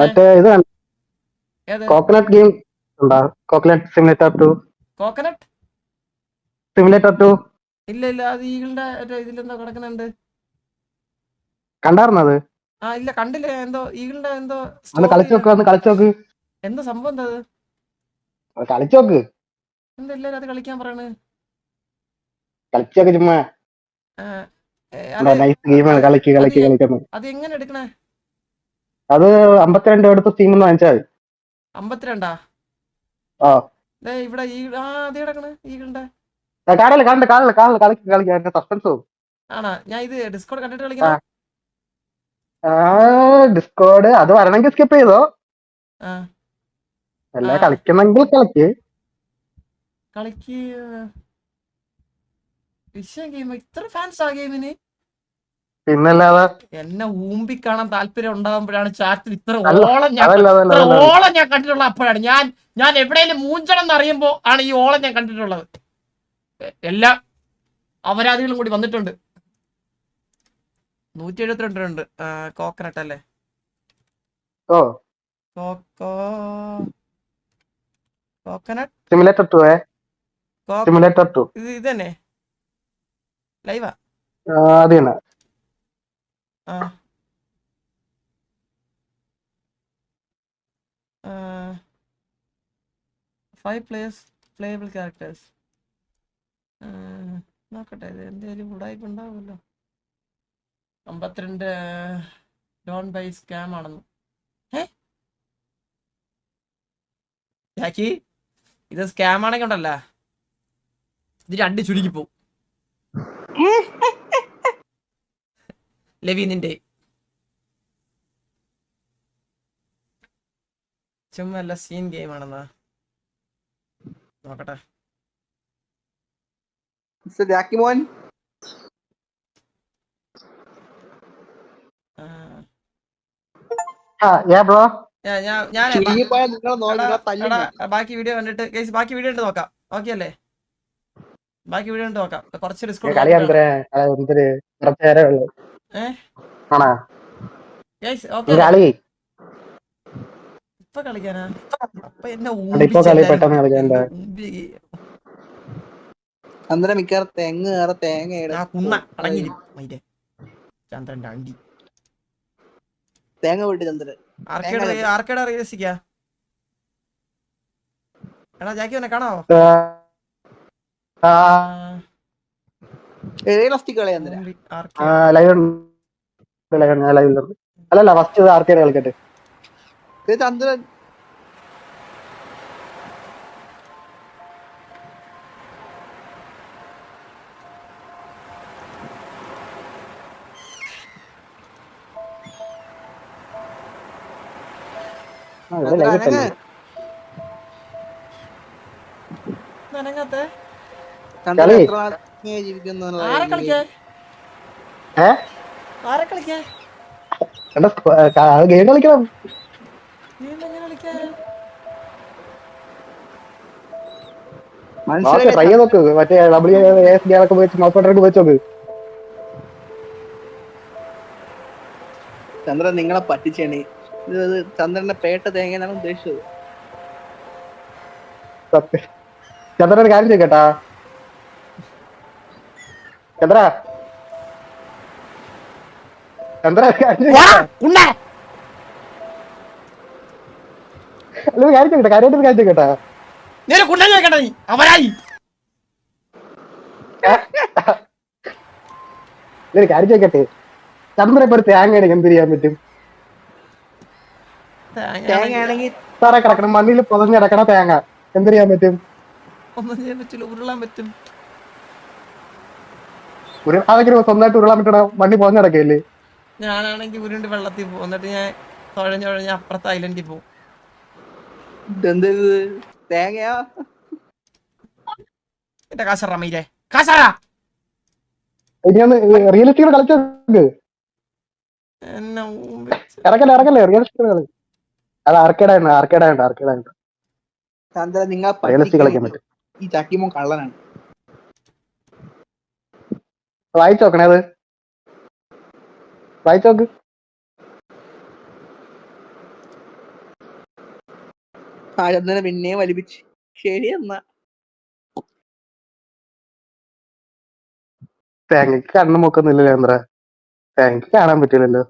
മറ്റേ ഇത് coconut game ഉണ്ടോ? Coconut simulator two coconut simulator two ഇല്ല ഇല്ല അത് ഈഗിളിന്റെ ഇതിലെന്തോ കിടക്കുന്നുണ്ട്. കണ്ടായിരുന്നത് ആ ഇല്ല കണ്ടില്ല എന്തോ ഈഗിളിന്റെ എന്തോ കളിച്ചു നോക്ക് ഒന്ന് കളിച്ചു നോക്ക്. എന്താ സംഭവം എന്താ അത് കളിച്ചു നോക്ക്. എന്താ എല്ലാരും അത് കളിക്കാൻ പറയണ്? കളിച്ചു നോക്ക് ചുമ്മാ. അത്. എങ്ങനെ എടുക്കണേ? അത് അമ്പത്തിരണ്ട് എടുത്ത് ടീമിൽ വാങ്ങിച്ചാൽ അമ്പത്തിരണ്ടാ? ഇവിടെ ഈ ആ അത് കിടക്കണേ ഈ കണ്ടേ. കളിക്ക് കളിക്ക്. സസ്പെൻസ് ആണാ? ഞാൻ ഇത് ഡിസ്കോഡ് കണ്ടിട്ട് കളിക്കണം? ആ ഡിസ്കോഡ് അത് വരണമെങ്കിൽ സ്കിപ്പ് ചെയ്തോ. അല്ല കളിക്കണമെങ്കിൽ കളിക്ക്. കളിക്ക് വിഷയം ഗെയിം. ഇത്ര ഫാൻസ് ആ ഗെയിമിന്? പിന്നല്ലാതെ എന്നെ ഊമ്പി കാണാൻ താല്പര്യം ഉണ്ടാകുമ്പോഴാണ് ചാറ്റിൽ ഇത്ര ഓളം ഞാൻ ഓളം ഞാൻ കണ്ടിട്ടുള്ള അപ്പോഴാണ്. ഞാൻ ഞാൻ എവിടെയെങ്കിലും മൂഞ്ചണം എന്ന് അറിയുമ്പോ ആണ് ഈ ഓളം ഞാൻ കണ്ടിട്ടുള്ളത്. എല്ലാ അപരാധികളും കൂടി വന്നിട്ടുണ്ട്. നൂറ്റി എഴുപത്തിരണ്ട് ഉണ്ട് കോക്കനട്ട് അല്ലേ? Coconut simulator two simulator two ഇത് തന്നെ ലൈവാ അത് തന്നെ. ആ ഫൈവ് പ്ലേയേഴ്സ് പ്ലേയബിൾ ക്യാരക്ടേഴ്സ് നോക്കട്ടെ ഇത് എന്തെങ്കിലും ഉടായ്പ ഉണ്ടാവുമല്ലോ അമ്പത്തിരണ്ട് ഡോൺ ബൈ സ്കാം ആണെന്ന്. ഏ ജാക്കി ഇത് സ്കാം ആണെങ്കിൽ ഉണ്ടല്ല. ഇത് രണ്ട് ചുരുക്കി പോവും ലവി ചുമ്മല്ല സീൻ ഗെയിം ആണെന്നാ. നോക്കട്ടെ. ജാക്കി മോൻ ബാക്കി വീഡിയോ കണ്ടിട്ട് കേസ് ബാക്കി വീഡിയോ കണ്ട് നോക്കാം. ഓക്കെ അല്ലേ? ബാക്കി വീഡിയോ കണ്ട് നോക്കാം. കുറച്ച് ഡിസ്കൗണ്ട് ഇപ്പൊ കളിക്കാനാ? അപ്പൊ എന്നെ അല്ല, ഇപ്പൊ കളി പെട്ടെന്ന് കളിക്കണ്ട. ചന്ദ്രൻ മിക്കവാറും തെങ്ങ് കയറ തേങ്ങ അടങ്ങിരി മൈരെ ചന്ദ്രന്റെ അണ്ടി. തേങ്ങ വിട്ട് ചന്ദ്രൻ. ആർക്കേടാ തേങ്ങ എടാ ജാക്കി എന്നെ കാണാവോ ആ റിയലിസ്റ്റിക് കളി ചന്ദ്രൻ ആർക്കേഡ് ലൈവ് ലൈവ് ഞാൻ ലൈവിലുണ്ട് അല്ലല്ല ഫസ്റ്റ് ആർക്കേഡ് കളിക്കട്ടെ? ചന്ദ്രൻ. നനങ്ങാത്തെ ഇങ്ങനെ ജീവിക്കുന്നു ആരെ ഗെയിം കളിക്കണം. നീ എങ്ങനെ കളിക്കാ? മനസ്സിലായി ട്രൈ നോക്ക്. മറ്റേ ഡബ്ല്യു എസ് ഗെയിം ഒക്കെ വെച്ച് മൗസ് ബട്ടൺ വെച്ച് നോക്ക്. ചന്ദ്രൻ നിങ്ങളെ പറ്റിച്ചേണി. ചന്ദ്രന്റെ പേട്ട തേങ്ങ എന്നാണ് ഉദ്ദേശിച്ചത്. സത്യം. ചന്ദ്രൻ കാര്യം ചോദിക്കട്ടാ? ചന്ദ്ര. ചന്ദ്ര അല്ല, കാര്യം കാര്യമായിട്ട് കാര്യം ചോദിക്കട്ടാ നീ അവരായി. ഒരു കാര്യം ചോദിക്കട്ടെ ചന്ദ്രൻ ഇപ്പൊ ഒരു തേങ്ങ ആണെങ്കിൽ എന്ത് ചെയ്യാൻ പറ്റും? തറ കിടക്കണം മണ്ണിൽ പുതഞ്ഞിടക്കണ തേങ്ങ എന്ത് ചെയ്യാൻ പറ്റും? ഒന്നും ചെയ്യാൻ പറ്റില്ല ഉരുളാൻ പറ്റും. സ്വന്തമായിട്ട് ഉരുളാൻ പറ്റണ പുതഞ്ഞ് കിടക്കയില്ലേ ഞാനാണെങ്കിൽ ഉരുണ്ട് വെള്ളത്തിൽ പോകും. എന്നിട്ട് ഞാൻ തുഴഞ്ഞുഴഞ്ഞ് അപ്പുറത്തെ ഐലൻഡിൽ പോകും. എന്ത് ഇത്? തേങ്ങയാ? എന്റെ കാശറ മീരെ കാശറ! ഇനിയൊന്ന് റിയലിസ്റ്റിക് കളിച്ചു. ഇറക്കല്ലേ ഇറക്കല്ലേ കളി അത് നിങ്ങൾ റിയലിസ്റ്റിക് കളിക്കാൻ പറ്റും. ഈ ചക്കിമോൻ കള്ളനാണ്. വായിച്ചു നോക്കണേ അത്. വായിച്ചു നോക്ക്. ചന്ദ്രനെ പിന്നെയും വലിപ്പിച്ച്. ശരി എന്നാ. തേങ്ങക്ക് കണ്ണു നോക്കുന്നില്ലല്ലോ എന്താ തേങ്ങക്ക് കാണാൻ പറ്റില്ലല്ലോ.